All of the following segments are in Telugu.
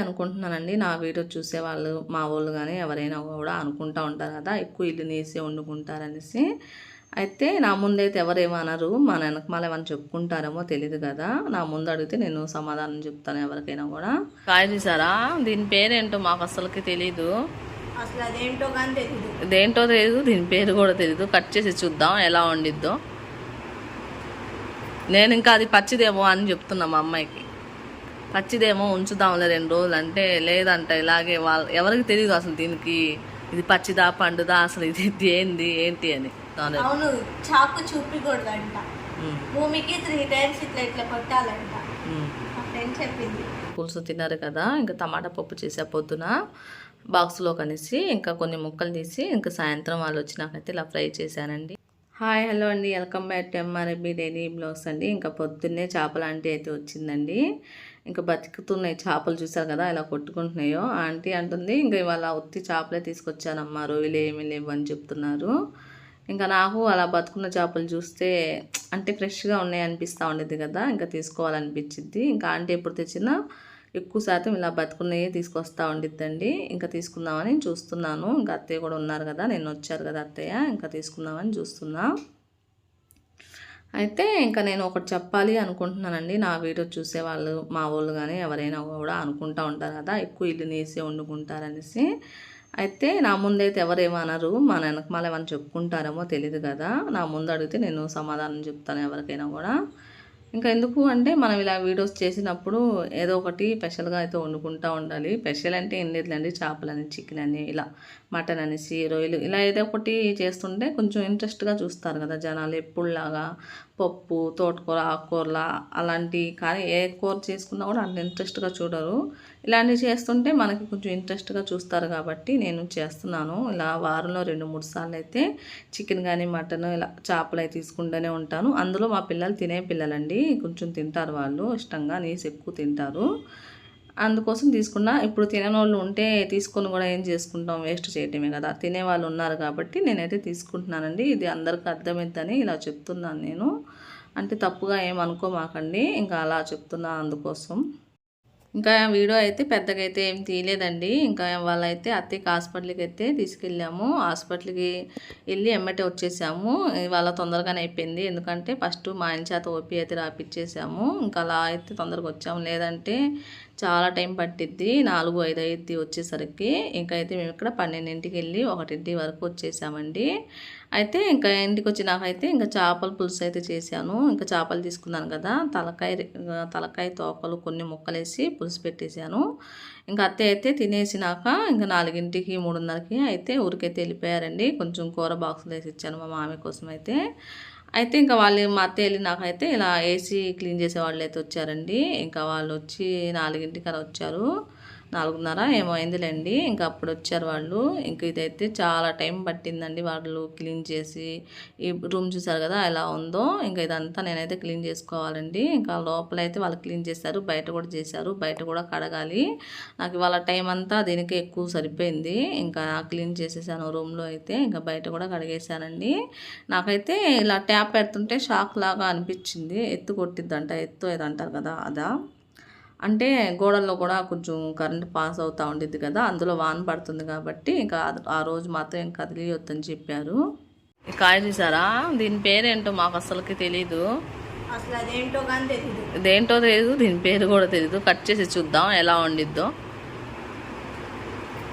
అనుకుంటున్నానండి. నా వీడియో చూసే వాళ్ళు మా వాళ్ళు కానీ ఎవరైనా కూడా అనుకుంటా ఉంటారు కదా ఎక్కువ ఇల్లు నేసి వండుకుంటారనేసి. అయితే నా ముందైతే ఎవరేమనరు మా వెనక మళ్ళీ ఏమైనా చెప్పుకుంటారేమో తెలియదు కదా. నా ముందు అడిగితే నేను సమాధానం చెప్తాను ఎవరికైనా కూడా. కాయ చూసారా? దీని పేరేంటో మాకు అసలుకి తెలీదు. అసలు అదేంటో కానీ తెలీదు. దేంటో తెలియదు దీని పేరు కూడా తెలియదు కట్ చేసి చూద్దాం ఎలా వండిద్దో. నేను ఇంకా అది పచ్చిదేమో అని చెప్తున్నా మా అమ్మాయికి. పచ్చిదేమో ఉంచుదాంలే రెండు రోజులు అంటే లేదంట ఇలాగే వాళ్ళ ఎవరికి తెలియదు అసలు దీనికి. ఇది పచ్చిదా పండుదా అసలు ఇది ఏంది ఏంటి అని. అవును చాకు చూపించకూడదంట భూమికి త్రీ టైమ్స్ ఇట్లా ఇట్లా కొట్టాలంట. ఫ్రెండ్ చెప్పింది. పులుసు తిన్నారు కదా ఇంకా టమాటా పప్పు చేసే పొద్దున బాక్స్లో కనేసి ఇంకా కొన్ని ముక్కలు తీసి ఇంకా సాయంత్రం వాళ్ళు వచ్చినాకైతే ఇలా ఫ్రై చేశానండి. హాయ్ హలో అండి. Welcome back to M R A B daily blogs అండి. ఇంకా పొద్దున్నే చేపల ఆంటీ అయితే వచ్చిందండి. ఇంకా బతుకుతున్నాయి చేపలు చూసారు కదా ఇలా కొట్టుకుంటున్నాయో. ఆంటీ అంటుంది ఇంకా ఇవాళ ఉత్తి చేపలే తీసుకొచ్చానమ్మా రొయ్యలు ఏమీ లేవు అని చెప్తున్నారు. ఇంకా నాకు అలా బతుకున్న చేపలు చూస్తే అంటే ఫ్రెష్గా ఉన్నాయి అనిపిస్తూ ఉండేది కదా ఇంకా తీసుకోవాలనిపించింది ఇంకా ఆంటీ ఎప్పుడు తెచ్చినా ఎక్కువ శాతం ఇలా బతుకున్నవి తీసుకొస్తూ ఉండిద్దండి. ఇంకా తీసుకుందామని చూస్తున్నాను. ఇంకా అత్తయ్య కూడా ఉన్నారు కదా నేను వచ్చారు కదా అత్తయ్య ఇంకా తీసుకుందామని చూస్తున్నా. అయితే ఇంకా నేను ఒకటి చెప్పాలి అనుకుంటున్నానండి. నా వీడియో చూసే వాళ్ళు మా వాళ్ళు కానీ ఎవరైనా కూడా అనుకుంటూ ఉంటారు కదా ఎక్కువ ఇల్లు నేసి వండుకుంటారనేసి. అయితే నా ముందైతే ఎవరేమనరు మా వెనక మళ్ళీ ఏమైనా చెప్పుకుంటారేమో తెలియదు కదా. నా ముందు అడిగితే నేను సమాధానం చెప్తాను ఎవరికైనా కూడా. ఇంకా ఎందుకు అంటే మనం ఇలా వీడియోస్ చేసినప్పుడు ఏదో ఒకటి స్పెషల్గా అయితే వండుకుంటూ ఉండాలి. స్పెషల్ అంటే ఏం లేదులేండి చేపలని చికెన్ అని ఇలా. మటన్ అనేసి రొయ్యలు ఇలా ఏదో ఒకటి చేస్తుంటే కొంచెం ఇంట్రెస్ట్గా చూస్తారు కదా జనాలు ఎప్పుడులాగా. పప్పు తోటకూర ఆకుకూరల అలాంటి కానీ ఏ కూర చేసుకున్నా కూడా అంత ఇంట్రెస్ట్గా చూడరు. ఇలాంటివి చేస్తుంటే మనకి కొంచెం ఇంట్రెస్ట్గా చూస్తారు కాబట్టి నేను చేస్తున్నాను. ఇలా వారంలో రెండు మూడు సార్లు అయితే చికెన్ కానీ మటన్ ఇలా చేపలు అవి తీసుకుంటూనే ఉంటాను. అందులో మా పిల్లలు తినే పిల్లలండి కొంచెం తింటారు వాళ్ళు ఇష్టంగా నీసు ఎక్కువ తింటారు. అందుకోసం తీసుకున్నా. ఇప్పుడు తినని ఉంటే తీసుకొని కూడా ఏం చేసుకుంటాం? వేస్ట్ చేయటమే కదా. తినే వాళ్ళు ఉన్నారు కాబట్టి నేనైతే తీసుకుంటున్నానండి. ఇది అందరికీ అర్థమైద్దని ఇలా చెప్తున్నాను నేను. అంటే తప్పుగా ఏమనుకోమాకండి ఇంకా అలా చెప్తున్నా అందుకోసం. ఇంకా వీడియో అయితే పెద్దగా అయితే ఏం తీయలేదండి. ఇంకా వాళ్ళైతే అత్తయ్యకి హాస్పిటల్కి అయితే తీసుకెళ్ళాము. హాస్పిటల్కి వెళ్ళి ఎమ్మటే వచ్చేసాము. ఇవాళ తొందరగానే అయిపోయింది. ఎందుకంటే ఫస్ట్ మా ఆయన చేత ఓపీ అయితే రాపిచ్చేసాము. ఇంకా అలా అయితే తొందరగా వచ్చాము. లేదంటే చాలా టైం పట్టిద్ది. నాలుగు ఐదు అయితే వచ్చేసరికి. ఇంకా అయితే మేము ఇక్కడ పన్నెండింటికి వెళ్ళి ఒకటింటి వరకు వచ్చేసామండి. అయితే ఇంకా ఇంటికి వచ్చినాకైతే ఇంకా చేపల పులుసు అయితే చేశాను. ఇంకా చేపలు తీసుకున్నాను కదా తలకాయ తలకాయ తోకలు కొన్ని ముక్కలేసి పులుసు పెట్టేశాను. ఇంకా అత్తే అయితే తినేసినాక ఇంకా నాలుగింటికి మూడున్నరకి అయితే ఊరికైతే వెళ్ళిపోయారండి. కొంచెం కూర బాక్సులు వేసి ఇచ్చాను మా మామి కోసం అయితే. అయితే ఇంకా వాళ్ళు మా అత్తయ్య వెళ్ళినాకైతే ఇలా ఏసీ క్లీన్ చేసే వాళ్ళు అయితే వచ్చారండి. ఇంకా వాళ్ళు వచ్చి నాలుగింటికి అలా వచ్చారు. నాలుగున్నర ఏమో అయిందిలేండి. ఇంకా అప్పుడు వచ్చారు వాళ్ళు. ఇంకా ఇదైతే చాలా టైం పట్టిందండి వాళ్ళు క్లీన్ చేసి. ఈ రూమ్ చూసారు కదా ఎలా ఉందో. ఇంకా ఇదంతా నేనైతే క్లీన్ చేసుకోవాలండి. ఇంకా లోపల అయితే వాళ్ళు క్లీన్ చేశారు బయట కూడా చేశారు బయట కూడా కడగాలి. నాకు ఇవాళ టైం అంతా దీనికి ఎక్కువ సరిపోయింది. ఇంకా క్లీన్ చేసేసాను రూమ్లో అయితే. ఇంకా బయట కూడా కడిగేశానండి. నాకైతే ఇలా ట్యాప్ పెడుతుంటే షాక్ లాగా అనిపించింది. ఎత్తు కొట్టిద్దంట ఎత్తు ఏదంటారు అంటారు కదా అదా. అంటే గోడల్లో కూడా కొంచెం కరెంట్ పాస్ అవుతూ ఉండిద్ది కదా అందులో వాన పడుతుంది కాబట్టి ఇంకా ఆ- రోజు మాత్రం కదిలియొద్దని చెప్పారు. కాయ చూసారా? దీని పేరేంటో మాకు అసలుకి తెలీదు. అసలు అదేంటో కానీ తెలీదు. దేంటో తెలియదు దీని పేరు కూడా తెలియదు కట్ చేసి చూద్దాం ఎలా వండిద్దో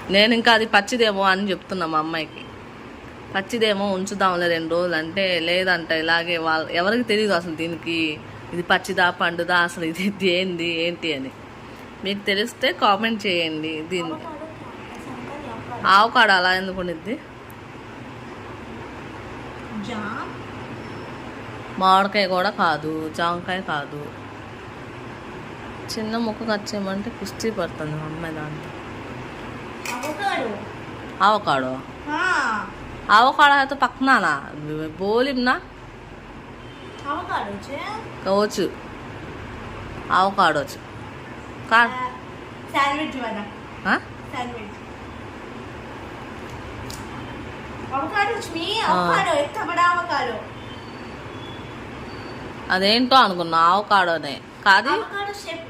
నేను ఇంకా అది పచ్చిదేమో అని చెప్తున్నా మా అమ్మాయికి. పచ్చిదేమో ఉంచుదాంలే రెండు రోజులు అంటే లేదంట ఇలాగే వాళ్ళ ఎవరికి తెలియదు అసలు దీనికి. ఇది పచ్చిదా పండుదా అసలు ఇది ఏంది ఏంటి అని. మీకు తెలిస్తే కామెంట్ చేయండి దీన్ని. ఆవకాడ అలా ఎందుకు ఉండిద్ది? జామ్. మామిడికాయ కూడా కాదు జామకాయ కాదు. చిన్న ముక్క కచ్చేయమంటే కుస్తీ పడుతుంది మా అమ్మాయి దాంట్లో అవకాడు. ఆవకాడో? ఆవకాడ అయితే పక్కనానా? బోలింనా? ఎంత బడా అవకాడు అదేంటో అనుకున్నా కాదు?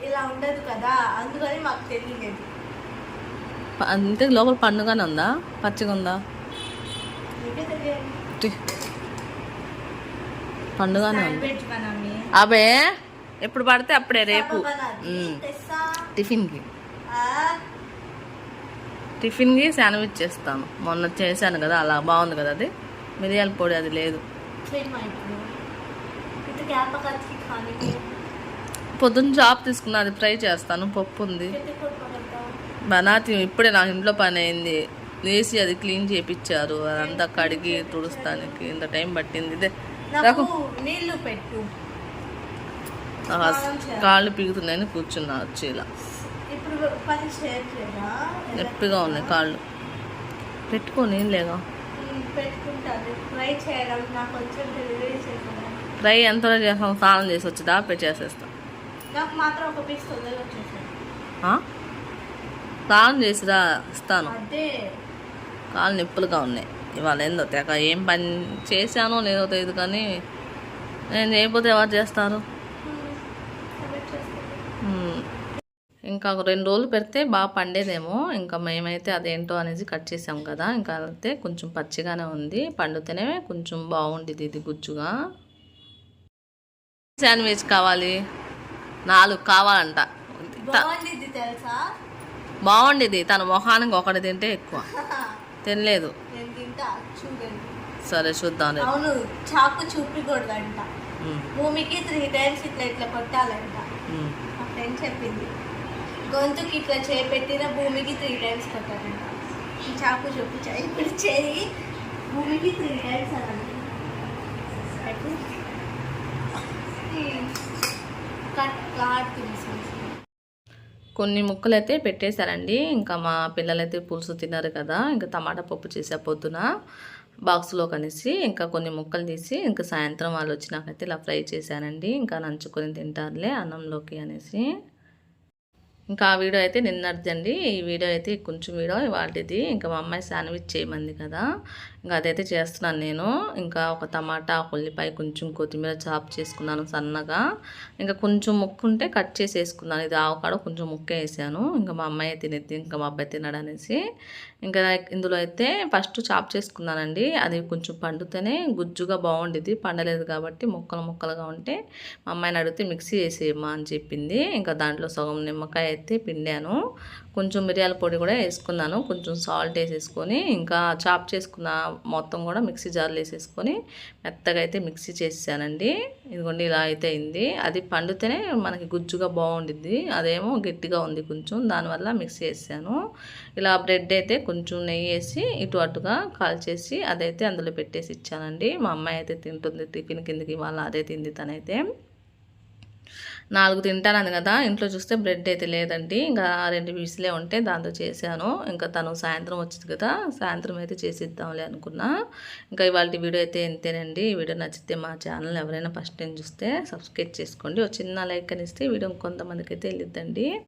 ఇలా ఉండదు కదా అందుకని మాకు తెలియలేదు. అంతే లోపల పండుగానే ఉందా? పచ్చిగా ఉందా. పండుగనే ఉంది. అవే ఎప్పుడు పడితే అప్పుడే రేపు. టిఫిన్కి. టిఫిన్కి శాండ్విచ్ చేస్తాను. మొన్న చేశాను కదా అలా బాగుంది కదా అది. మిరియాల పొడి అది లేదు. పొద్దున్న జాబ్ తీసుకున్నా అది ఫ్రై చేస్తాను. పప్పు ఉంది. బనాతి ఇప్పుడే నాకు ఇంట్లో పని అయింది. వేసి అది క్లీన్ చేయించారు అదంతా కడిగి తుడుస్తానికి ఇంత టైం పట్టింది. ఇదే నాకు నీళ్ళు పెట్టు. కాళ్ళు పీగుతున్నాయని కూర్చున్నా వచ్చి ఇలా ఇప్పుడు పని చేయట్లేదా? నొప్పిగా ఉన్నాయి కాళ్ళు. పెట్టుకొని లేగా డెలివరీ చేసాను ఫ్రై ఎంత చేస్తాం? స్నానం చేసి వచ్చిదా పెట్టి చేసేస్తా? స్నానం చేసిరా ఇస్తాను. కాళ్ళు నొప్పులుగా ఉన్నాయి. ఇవాళ ఏందో తెగ ఏం పని చేశానో లేదో తెలియదు కానీ నేను చేయకపోతే ఎవరు చేస్తారు. ఇంకా ఒక రెండు రోజులు పెడితే బాగా పండేదేమో. ఇంకా మేమైతే అదేంటో అనేసి కట్ చేసాం కదా. ఇంకా అయితే కొంచెం పచ్చిగానే ఉంది. పండితేనే కొంచెం బాగుండేది ఇది గుజ్జుగా. శాండ్విచ్ కావాలి. నాలుగు కావాలంట. బాగుండేది తన మొహానికి ఒకటి తింటే ఎక్కువ. తినలేదు. చూడండి. సరే చూద్దాం అవును చాకు చూపించకూడదంట. భూమికి త్రీ టైమ్స్ ఇట్లా ఇట్లా కొట్టాలంట. మా ఫ్రెండ్ చెప్పింది. గొంతుకి ఇట్లా చేపెట్టిన భూమికి త్రీ టైమ్స్ కొట్టాలంట. చాకు చూపించా. ఇప్పుడు చేయి. భూమికి త్రీ టైమ్స్. ఉమ్. కట్ కాడుతుంది కొన్ని ముక్కలు అయితే పెట్టేశారండి. ఇంకా మా పిల్లలైతే పులుసు తిన్నారు కదా ఇంకా టమాటా పప్పు చేసే పొద్దున బాక్స్లో కనేసి ఇంకా కొన్ని ముక్కలు తీసి ఇంకా సాయంత్రం వాళ్ళు వచ్చినాకైతే ఇలా ఫ్రై చేశానండి. ఇంకా నంచుకొని తింటారులే అన్నంలోకి అనేసి. ఇంకా ఆ వీడియో అయితే నిన్నర్దండి. ఈ వీడియో అయితే కొంచెం వీడియో వాటిది ఇంకా మా అమ్మాయి శాండ్విచ్ చేయమంది కదా. ఇంకా అదైతే చేస్తున్నాను నేను. ఇంకా ఒక టమాటా ఒక ఉల్లిపాయ కొంచెం కొత్తిమీర చాప్ చేసుకున్నాను సన్నగా. ఇంకా కొంచెం ముక్కు ఉంటే కట్ చేసి వేసుకున్నాను ఇది ఆవకాడ కొంచెం ముక్క వేసాను. ఇంకా మా అమ్మాయి తినేది ఇంకా మా అబ్బాయి తినడనేసి. ఇంకా ఇందులో అయితే ఫస్ట్ చాప్ చేసుకున్నానండి. అది కొంచెం పండుతేనే గుజ్జుగా బాగుండేది పండలేదు కాబట్టి ముక్కలు ముక్కలుగా ఉంటే మా అమ్మాయిని అడిగితే మిక్సీ వేసేయమ్మా అని చెప్పింది. ఇంకా దాంట్లో సగం నిమ్మకాయ అయితే పిండాను. కొంచెం మిరియాల పొడి కూడా వేసుకున్నాను. కొంచెం సాల్ట్ వేసేసుకొని ఇంకా చాప్ చేసుకున్న మొత్తం కూడా మిక్సీ జార్లు వేసేసుకొని మెత్తగా అయితే మిక్సీ చేసానండి ఇదిగోండి ఇలా అయితే అయింది. అది పండితేనే మనకి గుజ్జుగా బాగుండిద్ది. అదేమో గట్టిగా ఉంది కొంచెం దానివల్ల మిక్సీ వేసాను ఇలా బ్రెడ్ అయితే కొంచెం నెయ్యి వేసి ఇటు అటుగా కాల్చేసి అదైతే అందులో పెట్టేసి ఇచ్చానండి. మా అమ్మాయి అయితే తింటుంది టిఫిన్ కిందకి ఇవాళ అదే తింది తనైతే. నాలుగు తింటాను కదా ఇంట్లో చూస్తే బ్రెడ్ అయితే లేదండి. ఇంకా రెండు పీసులే ఉంటే దాంతో చేశాను. ఇంకా తను సాయంత్రం వచ్చింది కదా సాయంత్రం అయితే చేసిద్దాంలే అనుకున్నా. ఇంకా ఇవాళ వీడియో అయితే ఎంతేనండి ఈ వీడియో నచ్చితే మా ఛానల్ ఎవరైనా ఫస్ట్ టైం చూస్తే సబ్స్క్రైబ్ చేసుకోండి. ఒక చిన్న లైక్ అని ఇస్తే వీడియో కొంతమందికి అయితే వెళ్ళిద్దండి.